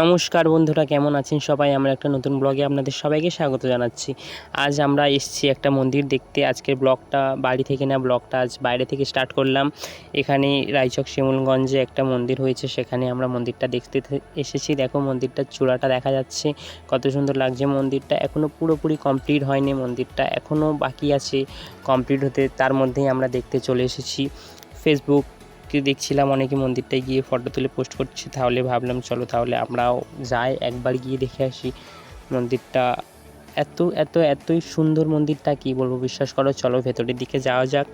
নমস্কার বন্ধুরা, কেমন আছেন সবাই? আমরা একটা নতুন ব্লগে আপনাদের সবাইকে স্বাগত জানাচ্ছি। আজ আমরা এসেছি একটা মন্দির দেখতে। আজকের ব্লগটা বাড়ি থেকে না ব্লগটা আজ বাইরে থেকে স্টার্ট করলাম। এখানে রায়চক শিমুলগঞ্জে একটা মন্দির হয়েছে, সেখানে আমরা মন্দিরটা দেখতে এসেছি। দেখো মন্দিরটার চূড়াটা দেখা যাচ্ছে। কত সুন্দর লাগছে মন্দিরটা। এখনও পুরোপুরি কমপ্লিট হয়নি মন্দিরটা। এখনও বাকি আছে কমপ্লিট হতে। তার মধ্যেই আমরা দেখতে চলে এসেছি। ফেসবুক কে দেখছিলাম অনেকে মন্দিরটায় গিয়ে ফটো তুলে পোস্ট করছে। তাহলে ভাবলাম, চলো তাহলে আমরাও যাই, একবার গিয়ে দেখে আসি মন্দিরটা। এত এত, এতই সুন্দর মন্দিরটা, কি বলব, বিশ্বাস করো, চলো ভেতরের দিকে যাওয়া যাক।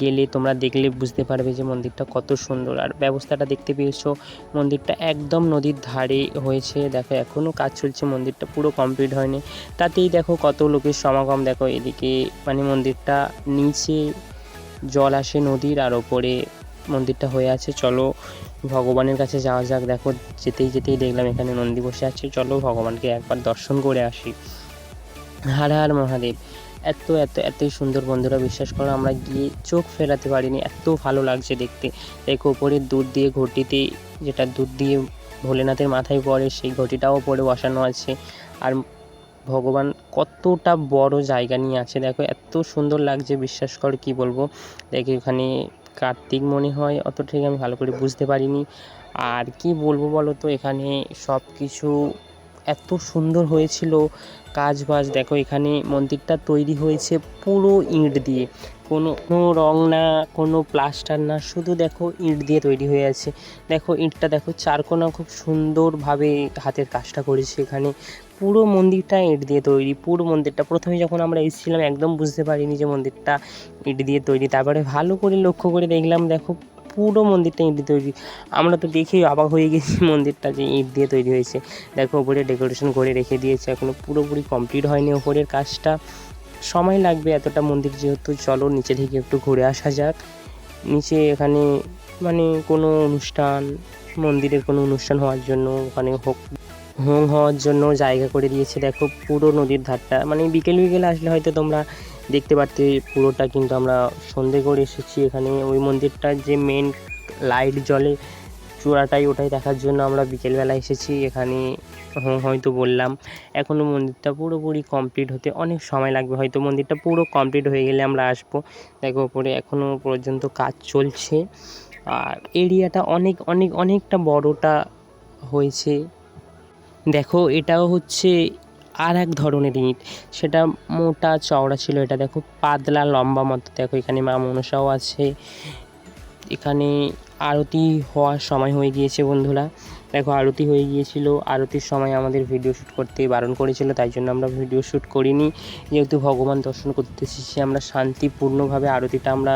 গেলে তোমরা দেখলে বুঝতে পারবে যে মন্দিরটা কত সুন্দর। আর ব্যবস্থাটা দেখতে পেয়েছ, মন্দিরটা একদম নদীর ধারে হয়েছে। দেখো এখনও কাজ চলছে, মন্দিরটা পুরো কমপ্লিট হয়নি। তাতেই দেখো কত লোকের সমাগম। দেখো, এদিকে মানে মন্দিরটা নিচে জল আসে নদীর, আর ওপরে মন্দিরটা হয়ে আছে। চলো ভগবানের কাছে যাওয়া যাক। দেখো, যেতেই যেতেই দেখলাম এখানে নন্দী বসে আছে। চলো ভগবানকে একবার দর্শন করে আসি। হার হার মহাদেব, এত এত, এতই সুন্দর বন্ধুরা বিশ্বাস করো, আমরা গিয়ে চোখ ফেরাতে পারিনি। এত ভালো লাগছে দেখতে। দেখো ওপরে দুধ দিয়ে ঘটিতে, যেটা দুধ দিয়ে ভোলেনাথের মাথায় পড়ে, সেই ঘটিটাও পরে বসানো আছে। আর ভগবান কতটা বড় জায়গা নিয়ে আছে। দেখো, এত সুন্দর লাগছে, বিশ্বাস কর, কি বলব? দেখো এখানে কার্তিক মনে হয় অত ঠিক আমি ভালো করে বুঝতে পারিনি। আর কি বলব বলো তো, এখানে সব কিছু এত সুন্দর হয়েছিল কাজ বাজ দেখো, এখানে মন্দিরটা তৈরি হয়েছে পুরো ইঁট দিয়ে। কোনো রং না, কোনো প্লাস্টার না, শুধু দেখো ইঁট দিয়ে তৈরি হয়ে আছে। দেখো, ইঁটটা দেখো, চারকোনা খুব সুন্দরভাবে হাতের কাজটা করেছে এখানে। পুরো মন্দিরটা ইঁট দিয়ে তৈরি, পুরো মন্দিরটা। প্রথমে যখন আমরা এসেছিলাম, একদম বুঝতে পারিনি যে মন্দিরটা ইট দিয়ে তৈরি। তারপরে ভালো করে লক্ষ্য করে দেখলাম, দেখো পুরো মন্দিরটা ইট দিয়ে তৈরি। আমরা তো দেখেই অবাক হয়ে গেছি মন্দিরটা যে ইট দিয়ে তৈরি হয়েছে। দেখো ওপরে ডেকোরেশন করে রেখে দিয়েছে। এখনও পুরোপুরি কমপ্লিট হয়নি ওপরের কাজটা। সময় লাগবে এতটা মন্দির যেহেতু। চলো, নিচে থেকে একটু ঘুরে আসা যাক। নিচে এখানে মানে কোনো অনুষ্ঠান, মন্দিরের কোনো অনুষ্ঠান হওয়ার জন্য, ওখানে হোক, হোম হওয়ার জন্য জায়গা করে দিয়েছে। দেখো, পুরো নদীর ধারটা। মানে বিকেল বিকেলে আসলে হয়তো তোমরা দেখতে পারতে পুরোটা কিন্তু আমরা সন্ধে করে এসেছি। এখানে ওই মন্দিরটার যে মেন লাইট জ্বলে, চূড়াটাই ওটাই দেখার জন্য আমরা বিকেলবেলা এসেছি। এখানে হয়তো বললাম এখনও মন্দিরটা পুরোপুরি কমপ্লিট হতে অনেক সময় লাগবে। হয়তো মন্দিরটা পুরো কমপ্লিট হয়ে গেলে আমরা আসব। দেখো ওপরে এখনও পর্যন্ত কাজ চলছে। আর এরিয়াটা অনেক অনেক, অনেকটা বড়টা হয়েছে। দেখো এটাও হচ্ছে আর এক ধরনের ইট। সেটা মোটা চওড়া ছিল, এটা দেখো পাতলা, লম্বা মতো। দেখো, এখানে মা মনসাও আছে। এখানে আরতি হওয়ার সময় হয়ে গিয়েছে বন্ধুরা। দেখো, আরতি হয়ে গিয়েছিল। আরতির সময় আমাদের ভিডিও শ্যুট করতে বারণ করেছিল, তাই জন্য আমরা ভিডিও শ্যুট করিনি। যেহেতু ভগবান দর্শন করতে এসেছি, আমরা শান্তিপূর্ণভাবে আরতিটা আমরা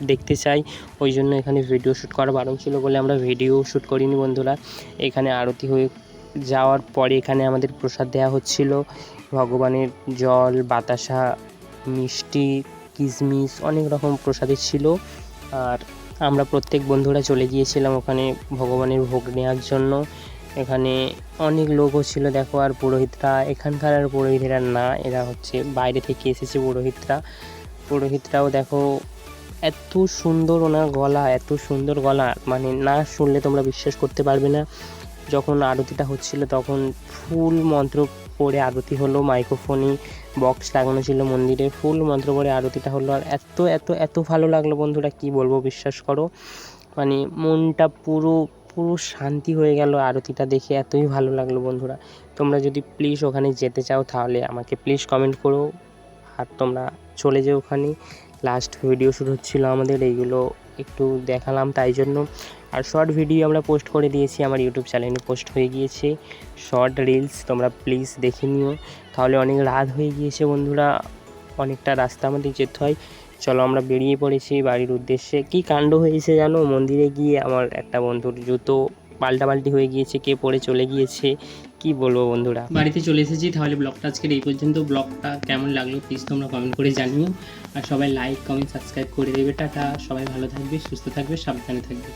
দেখতে চাই। ওই জন্য এখানে ভিডিও শ্যুট করা বারণ ছিল বলে আমরা ভিডিও শ্যুট করিনি বন্ধুরা। এখানে আরতি হয়ে যাওয়ার পরে এখানে আমাদের প্রসাদ দেওয়া হচ্ছিল। ভগবানের জল, বাতাসা, মিষ্টি কিশমিশ অনেক রকম প্রসাদই ছিল। আর আমরা প্রত্যেক বন্ধুরা চলে গিয়েছিলাম ওখানে ভগবানের ভোগ নেওয়ার জন্য। এখানে অনেক লোকও ছিল, দেখো, আর পুরোহিতরা। এখানকার আর পুরোহিতরা না, এরা হচ্ছে বাইরে থেকে এসেছে পুরোহিতরা। পুরোহিতরাও দেখো, এত সুন্দর ওনার গলা, এত সুন্দর গলা। মানে না শুনলে তোমরা বিশ্বাস করতে পারবে না। যখন আরতিটা হচ্ছিল, তখন ফুল মন্ত্র পড়ে আরতি হলো মাইক্রোফোনই বক্স লাগানো ছিল মন্দিরে, ফুল মন্ত্র পড়ে আরতিটা হলো। আর এত এত এত ভালো লাগল বন্ধুরা, কি বলব, বিশ্বাস করো। মানে মনটা পুরো পুরো শান্তি হয়ে গেল আরতিটা দেখে, এতই ভালো লাগল বন্ধুরা। তোমরা যদি প্লিজ ওখানে যেতে চাও, তাহলে আমাকে প্লিজ কমেন্ট করো। আর তোমরা চলে যেও ওখানে। লাস্ট ভিডিও শুট হচ্ছিল আমাদের, এইগুলো একটু দেখালাম, তাই জন্য। আর শর্ট ভিডিও আমরা পোস্ট করে দিয়েছি আমার ইউটিউব চ্যানেলে পোস্ট হয়ে গিয়েছে। শর্ট রিলস তোমরা প্লিজ দেখে নিও। তাহলে অনেক রাত হয়ে গিয়েছে বন্ধুরা। অনেকটা রাস্তা আমাদের যেতে হয়। চলো আমরা বেরিয়ে পড়েছি বাড়ির উদ্দেশ্যে। কি কাণ্ড হয়েছে জানো? মন্দিরে গিয়ে আমার একটা বন্ধুর জুতো পাল্টাপাল্টি হয়ে গিয়েছে। কে পড়ে চলে গিয়েছে? কি বলব বন্ধুরা? বাড়িতে চলে এসেছি। তাহলে ব্লগটা আজকের এই পর্যন্ত। ব্লগটা কেমন লাগল প্লিজ তোমরা কমেন্ট করে জানিও। আর সবাই লাইক কমেন্ট সাবস্ক্রাইব করে দেবে। টাটা। সবাই ভালো থাকবে, সুস্থ থাকবে, সাবধানে থাকবে।